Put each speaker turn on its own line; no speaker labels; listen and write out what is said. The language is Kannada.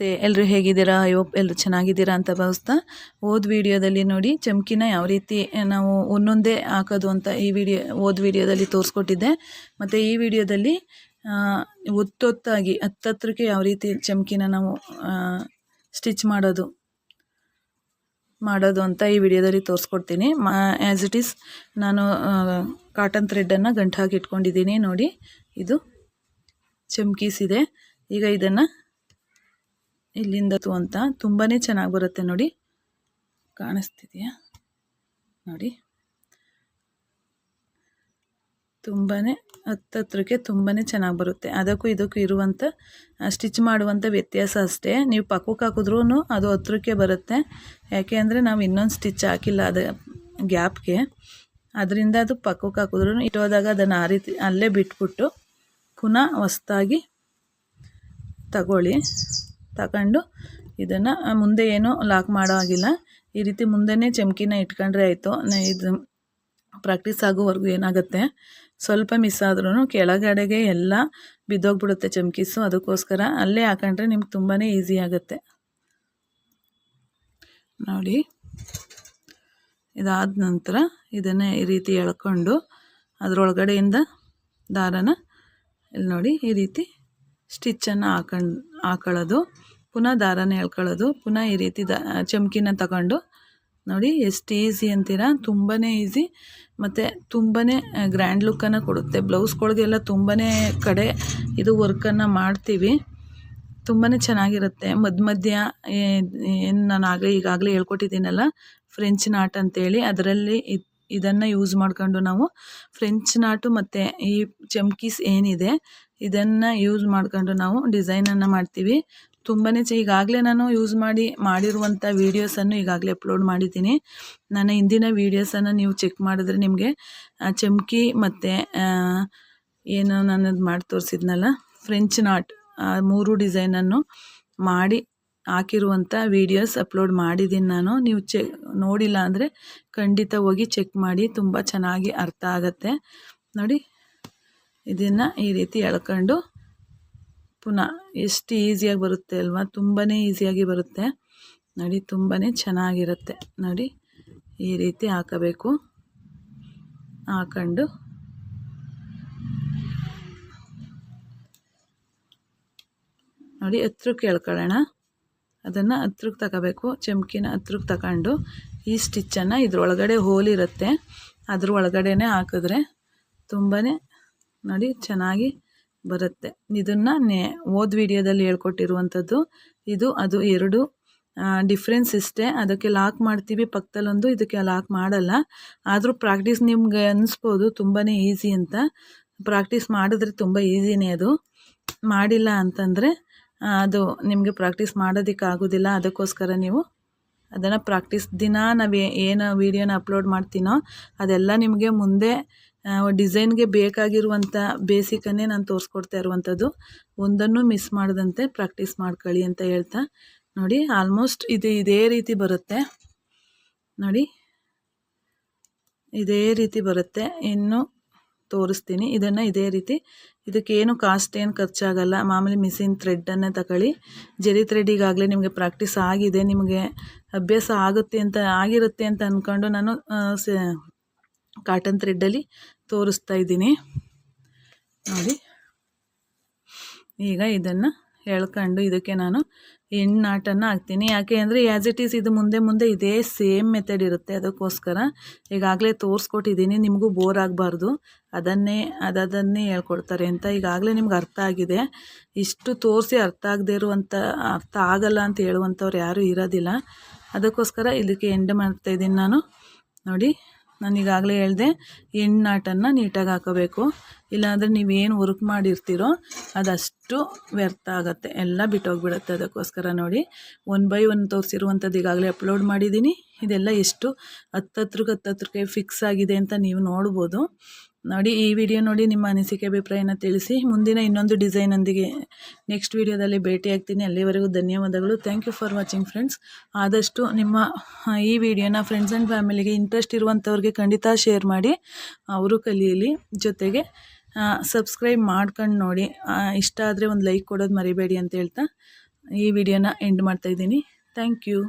ನಮಸ್ತೆ ಎಲ್ಲರೂ ಹೇಗಿದ್ದೀರಾ? ಐ ಹೋಪ್ ಎಲ್ಲರೂ ಚೆನ್ನಾಗಿದ್ದೀರಾ ಅಂತ ಭಾವಿಸ್ತಾ ಓದ್ ವಿಡಿಯೋದಲ್ಲಿ ನೋಡಿ ಚಮ್ಕಿನ ಯಾವ ರೀತಿ ನಾವು ಒಂದೊಂದೇ ಹಾಕೋದು ಅಂತ ಈ ವಿಡಿಯೋ ಓದ್ ವಿಡಿಯೋದಲ್ಲಿ ತೋರಿಸ್ಕೊಟ್ಟಿದ್ದೆ. ಮತ್ತು ಈ ವಿಡಿಯೋದಲ್ಲಿ ಒತ್ತೊತ್ತಾಗಿ ಹತ್ತತ್ರಕ್ಕೆ ಯಾವ ರೀತಿ ಚಮ್ಕಿನ ನಾವು ಸ್ಟಿಚ್ ಮಾಡೋದು ಮಾಡೋದು ಅಂತ ಈ ವಿಡಿಯೋದಲ್ಲಿ ತೋರಿಸ್ಕೊಡ್ತೀನಿ. ಮಾ ಆ್ಯಸ್ ಇಟ್ ಈಸ್ ನಾನು ಕಾಟನ್ ಥ್ರೆಡ್ಡನ್ನು ಗಂಟು ಹಾಕಿ ಇಟ್ಕೊಂಡಿದ್ದೀನಿ. ನೋಡಿ, ಇದು ಚಮ್ಕೀಸ್ ಇದೆ. ಈಗ ಇದನ್ನು ಇಲ್ಲಿಂದ ತು ಅಂತ ತುಂಬಾ ಚೆನ್ನಾಗಿ ಬರುತ್ತೆ ನೋಡಿ. ಕಾಣಿಸ್ತಿದೆಯಾ? ನೋಡಿ. ತುಂಬಾ ಹತ್ತತ್ರಕ್ಕೆ ತುಂಬಾ ಚೆನ್ನಾಗಿ ಬರುತ್ತೆ. ಅದಕ್ಕೂ ಇದಕ್ಕೂ ಇರುವಂಥ ಸ್ಟಿಚ್ ಮಾಡುವಂಥ ವ್ಯತ್ಯಾಸ ಅಷ್ಟೇ. ನೀವು ಪಕ್ಕಕ್ಕೆ ಹಾಕಿದ್ರೂ ಅದು ಹತ್ರಕ್ಕೆ ಬರುತ್ತೆ. ಯಾಕೆ ಅಂದರೆ ನಾವು ಇನ್ನೊಂದು ಸ್ಟಿಚ್ ಹಾಕಿಲ್ಲ ಅದು ಗ್ಯಾಪ್ಗೆ. ಅದರಿಂದ ಅದು ಪಕ್ಕಕ್ಕೆ ಹಾಕಿದ್ರೂ ಇಟ್ಟೋದಾಗ ಅದನ್ನು ಆ ರೀತಿ ಅಲ್ಲೇ ಬಿಟ್ಬಿಟ್ಟು ಪುನಃ ಹೊಸ್ದಾಗಿ ತಗೊಳ್ಳಿ. ತಗೊಂಡು ಇದನ್ನು ಮುಂದೆ ಏನೂ ಲಾಕ್ ಮಾಡೋ ಆಗಿಲ್ಲ ಈ ರೀತಿ ಮುಂದೆನೇ ಚಮಕಿನ ಇಟ್ಕೊಂಡ್ರೆ ಆಯಿತು. ಇದು ಪ್ರಾಕ್ಟೀಸ್ ಆಗೋವರೆಗೂ ಏನಾಗುತ್ತೆ? ಸ್ವಲ್ಪ ಮಿಸ್ ಆದ್ರೂ ಕೆಳಗಡೆಗೆ ಎಲ್ಲ ಬಿದ್ದೋಗ್ಬಿಡುತ್ತೆ ಚಮ್ಕೀಸು. ಅದಕ್ಕೋಸ್ಕರ ಅಲ್ಲೇ ಹಾಕೊಂಡ್ರೆ ನಿಮ್ಗೆ ತುಂಬಾ ಈಸಿ ಆಗುತ್ತೆ. ನೋಡಿ. ಇದಾದ ನಂತರ ಇದನ್ನೇ ಈ ರೀತಿ ಎಳ್ಕೊಂಡು ಅದರೊಳಗಡೆಯಿಂದ ದಾರನ, ಇಲ್ಲಿ ನೋಡಿ, ಈ ರೀತಿ ಸ್ಟಿಚ್ಚನ್ನು ಹಾಕೊಂಡು, ಹಾಕೊಳ್ಳೋದು. ಪುನಃ ದಾರನ ಹೇಳ್ಕೊಳ್ಳೋದು. ಪುನಃ ಈ ರೀತಿ ದ ಚಮ್ಕಿನ ತಗೊಂಡು ನೋಡಿ ಎಷ್ಟು ಈಸಿ ಅಂತೀರಾ? ತುಂಬಾ ಈಸಿ ಮತ್ತು ತುಂಬಾ ಗ್ರ್ಯಾಂಡ್ ಲುಕ್ಕನ್ನು ಕೊಡುತ್ತೆ. ಬ್ಲೌಸ್ಗಳಿಗೆಲ್ಲ ತುಂಬಾ ಕಡೆ ಇದು ವರ್ಕನ್ನು ಮಾಡ್ತೀವಿ. ತುಂಬಾ ಚೆನ್ನಾಗಿರುತ್ತೆ. ಮಧ್ಯ ಮಧ್ಯ ಏನು ನಾನು ಆಗಲೇ, ಈಗಾಗಲೇ ಹೇಳ್ಕೊಟ್ಟಿದ್ದೀನಲ್ಲ? ಫ್ರೆಂಚ್ ನಾಟ್ ಅಂತೇಳಿ. ಅದರಲ್ಲಿ ಇದನ್ನು ಯೂಸ್ ಮಾಡ್ಕೊಂಡು ನಾವು ಫ್ರೆಂಚ್ ನಾಟು ಮತ್ತು ಈ ಚಮ್ಕೀಸ್ ಏನಿದೆ, ಇದನ್ನು ಯೂಸ್ ಮಾಡ್ಕೊಂಡು ನಾವು ಡಿಸೈನನ್ನು ಮಾಡ್ತೀವಿ. ತುಂಬಾ ಚ ಈಗಾಗಲೇ ನಾನು ಯೂಸ್ ಮಾಡಿ ಮಾಡಿರುವಂಥ ವೀಡಿಯೋಸನ್ನು ಈಗಾಗಲೇ ಅಪ್ಲೋಡ್ ಮಾಡಿದ್ದೀನಿ. ನನ್ನ ಹಿಂದಿನ ವೀಡಿಯೋಸನ್ನು ನೀವು ಚೆಕ್ ಮಾಡಿದ್ರೆ ನಿಮಗೆ ಚಮ್ಕಿ ಮತ್ತು ಏನು ನಾನು ಮಾಡಿ ತೋರಿಸಿದ್ನಲ್ಲ ಫ್ರೆಂಚ್ ನಾಟ್ ಮೂರು ಡಿಸೈನನ್ನು ಮಾಡಿ ಹಾಕಿರುವಂಥ ವೀಡಿಯೋಸ್ ಅಪ್ಲೋಡ್ ಮಾಡಿದ್ದೀನಿ ನಾನು. ನೀವು ಚೆ ನೋಡಿಲ್ಲ ಅಂದರೆ ಖಂಡಿತ ಹೋಗಿ ಚೆಕ್ ಮಾಡಿ, ತುಂಬ ಚೆನ್ನಾಗಿ ಅರ್ಥ ಆಗುತ್ತೆ. ನೋಡಿ, ಇದನ್ನು ಈ ರೀತಿ ಎಳ್ಕೊಂಡು ಪುನಃ ಎಷ್ಟು ಈಸಿಯಾಗಿ ಬರುತ್ತೆ ಅಲ್ವಾ? ತುಂಬಾ ಈಸಿಯಾಗಿ ಬರುತ್ತೆ. ನೋಡಿ ತುಂಬಾ ಚೆನ್ನಾಗಿರುತ್ತೆ. ನೋಡಿ, ಈ ರೀತಿ ಹಾಕಬೇಕು. ಹಾಕೊಂಡು. ನೋಡಿ, ಹತ್ರಕ್ಕೆ ಎಳ್ಕೊಳ್ಳೋಣ. ಅದನ್ನು ಹತ್ರಕ್ಕೆ ತಗೋಬೇಕು. ಚಮ್ಕಿನ ಹತ್ರಕ್ಕೆ ತಗೊಂಡು ಈ ಸ್ಟಿಚ್ಚನ್ನು ಇದ್ರೊಳಗಡೆ ಹೋಲಿರುತ್ತೆ ಅದ್ರ ಒಳಗಡೆ ಹಾಕಿದ್ರೆ ತುಂಬಾ ನೋಡಿ, ಚೆನ್ನಾಗಿ ಬರುತ್ತೆ. ಇದನ್ನು ನೇ, ಓದ್ ವಿಡಿಯೋದಲ್ಲಿ ಹೇಳ್ಕೊಟ್ಟಿರುವಂಥದ್ದು. ಇದು, ಅದು ಎರಡು ಡಿಫ್ರೆನ್ಸ್ ಇಷ್ಟೇ. ಅದಕ್ಕೆ ಲಾಕ್ ಮಾಡ್ತೀವಿ. ಪಕ್ಕದಲ್ಲೊಂದು ಇದಕ್ಕೆ ಲಾಕ್ ಮಾಡಲ್ಲ. ಆದರೂ ಪ್ರಾಕ್ಟೀಸ್ ನಿಮ್ಗೆ ಅನ್ನಿಸ್ಬೋದು ತುಂಬಾ ಈಸಿ ಅಂತ. ಪ್ರಾಕ್ಟೀಸ್ ಮಾಡಿದ್ರೆ ತುಂಬ ಈಸಿನೇ ಅದು. ಮಾಡಿಲ್ಲ ಅಂತಂದರೆ ಅದು ನಿಮಗೆ ಪ್ರಾಕ್ಟೀಸ್ ಮಾಡೋದಕ್ಕೆ ಆಗೋದಿಲ್ಲ. ಅದಕ್ಕೋಸ್ಕರ ನೀವು ಅದನ್ನು ಪ್ರಾಕ್ಟೀಸ್ ದಿನ ನಾವು ಏನು ವೀಡಿಯೋನ ಅಪ್ಲೋಡ್ ಮಾಡ್ತೀನೋ ಅದೆಲ್ಲ ನಿಮಗೆ ಮುಂದೆ ಡಿಸೈನ್ಗೆ ಬೇಕಾಗಿರುವಂಥ ಬೇಸಿಕನ್ನೇ ನಾನು ತೋರಿಸ್ಕೊಡ್ತಾ ಇರುವಂಥದ್ದು ಒಂದನ್ನು ಮಿಸ್ ಮಾಡದಂತೆ ಪ್ರಾಕ್ಟೀಸ್ ಮಾಡ್ಕೊಳ್ಳಿ ಅಂತ ಹೇಳ್ತಾ. ನೋಡಿ ಆಲ್ಮೋಸ್ಟ್ ಇದು ಇದೇ ರೀತಿ ಬರುತ್ತೆ. ನೋಡಿ, ಇದೇ ರೀತಿ ಬರುತ್ತೆ. ಇನ್ನು ತೋರಿಸ್ತೀನಿ. ಇದನ್ನು ಇದೇ ರೀತಿ. ಇದಕ್ಕೇನು ಕಾಸ್ಟ್ ಏನು ಖರ್ಚಾಗಲ್ಲ. ಮಾಮೂಲಿ ಮಿಸಿನ್ ಥ್ರೆಡ್ಡನ್ನೇ ತಗೊಳ್ಳಿ. ಜರಿ ಥ್ರೆಡ್ ಈಗಾಗಲೇ ನಿಮಗೆ ಪ್ರಾಕ್ಟೀಸ್ ಆಗಿದೆ. ನಿಮಗೆ ಅಭ್ಯಾಸ ಆಗುತ್ತೆ ಅಂತ, ಆಗಿರುತ್ತೆ ಅಂತ ಅಂದ್ಕೊಂಡು ನಾನು ಕಾಟನ್ ಥ್ರೆಡ್ಡಲ್ಲಿ ತೋರಿಸ್ತಾ ಇದ್ದೀನಿ. ನೋಡಿ. ಈಗ ಇದನ್ನು ಹೇಳ್ಕೊಂಡು ಇದಕ್ಕೆ ನಾನು ನಾಟನ್ನು ಹಾಕ್ತೀನಿ. ಯಾಕೆ ಅಂದರೆ ಆ್ಯಸ್ ಇಟ್ ಈಸ್ ಇದು ಮುಂದೆ ಮುಂದೆ ಇದೇ ಸೇಮ್ ಮೆಥಡ್ ಇರುತ್ತೆ ಅದಕ್ಕೋಸ್ಕರ. ಈಗಾಗಲೇ ತೋರಿಸ್ಕೊಟ್ಟಿದ್ದೀನಿ, ನಿಮಗೂ ಬೋರ್ ಆಗಬಾರ್ದು. ಅದನ್ನೇ ಅದನ್ನೇ ಹೇಳ್ಕೊಡ್ತಾರೆ ಅಂತ ಈಗಾಗಲೇ ನಿಮ್ಗೆ ಅರ್ಥ ಆಗಿದೆ. ಇಷ್ಟು ತೋರಿಸಿ ಅರ್ಥ ಆಗದೆ ಇರುವಂಥ ಅರ್ಥ ಆಗಲ್ಲ ಅಂತ ಹೇಳುವಂಥವ್ರು ಯಾರೂ ಇರೋದಿಲ್ಲ. ಅದಕ್ಕೋಸ್ಕರ ಇದಕ್ಕೆ ಎಂಡ್ ಮಾಡ್ತಾಯಿದ್ದೀನಿ ನಾನು. ನೋಡಿ. ನಾನು ಈಗಾಗಲೇ ಹೇಳಿದೆ ನಾಟನ್ನು ನೀಟಾಗಿ ಹಾಕೋಬೇಕು. ಇಲ್ಲಾಂದರೆ ನೀವೇನು ವರ್ಕ್ ಮಾಡಿರ್ತೀರೋ ಅದಷ್ಟು ವ್ಯರ್ಥ ಆಗುತ್ತೆ. ಎಲ್ಲ ಬಿಟ್ಟೋಗ್ಬಿಡುತ್ತೆ ಅದಕ್ಕೋಸ್ಕರ ನೋಡಿ. ಒನ್ ಬೈ ಒನ್ ತೋರಿಸಿರುವಂಥದ್ದು ಈಗಾಗಲೇ ಅಪ್ಲೋಡ್ ಮಾಡಿದ್ದೀನಿ ಇದೆಲ್ಲ ಎಷ್ಟು ಹತ್ತತ್ರಕ್ಕೆ ಹತ್ತತ್ರಕ್ಕೆ ಫಿಕ್ಸ್ ಆಗಿದೆ ಅಂತ ನೀವು ನೋಡ್ಬೋದು. ನೋಡಿ, ಈ ವಿಡಿಯೋ ನೋಡಿ ನಿಮ್ಮ ಅನಿಸಿಕೆ, ಅಭಿಪ್ರಾಯನ ತಿಳಿಸಿ. ಮುಂದಿನ ಇನ್ನೊಂದು ಡಿಸೈನೊಂದಿಗೆ ನೆಕ್ಸ್ಟ್ ವಿಡಿಯೋದಲ್ಲಿ ಭೇಟಿ ಆಗ್ತೀನಿ ಅಲ್ಲಿವರೆಗೂ ಧನ್ಯವಾದಗಳು. Thank you for watching friends ಆದಷ್ಟು ನಿಮ್ಮ ಈ ವಿಡಿಯೋನ ಫ್ರೆಂಡ್ಸ್ ಆ್ಯಂಡ್ ಫ್ಯಾಮಿಲಿಗೆ ಇಂಟ್ರೆಸ್ಟ್ ಇರುವಂಥವ್ರಿಗೆ ಖಂಡಿತ ಶೇರ್ ಮಾಡಿ. ಅವರು ಕಲಿಯಲಿ. ಜೊತೆಗೆ ಸಬ್ಸ್ಕ್ರೈಬ್ ಮಾಡ್ಕೊಂಡು ನೋಡಿ. ಇಷ್ಟ ಆದರೆ ಒಂದು ಲೈಕ್ ಕೊಡೋದು ಮರಿಬೇಡಿ ಅಂತ ಹೇಳ್ತಾ ಈ ವಿಡಿಯೋನ ಎಂಡ್ ಮಾಡ್ತಾ ಇದ್ದೀನಿ. Thank you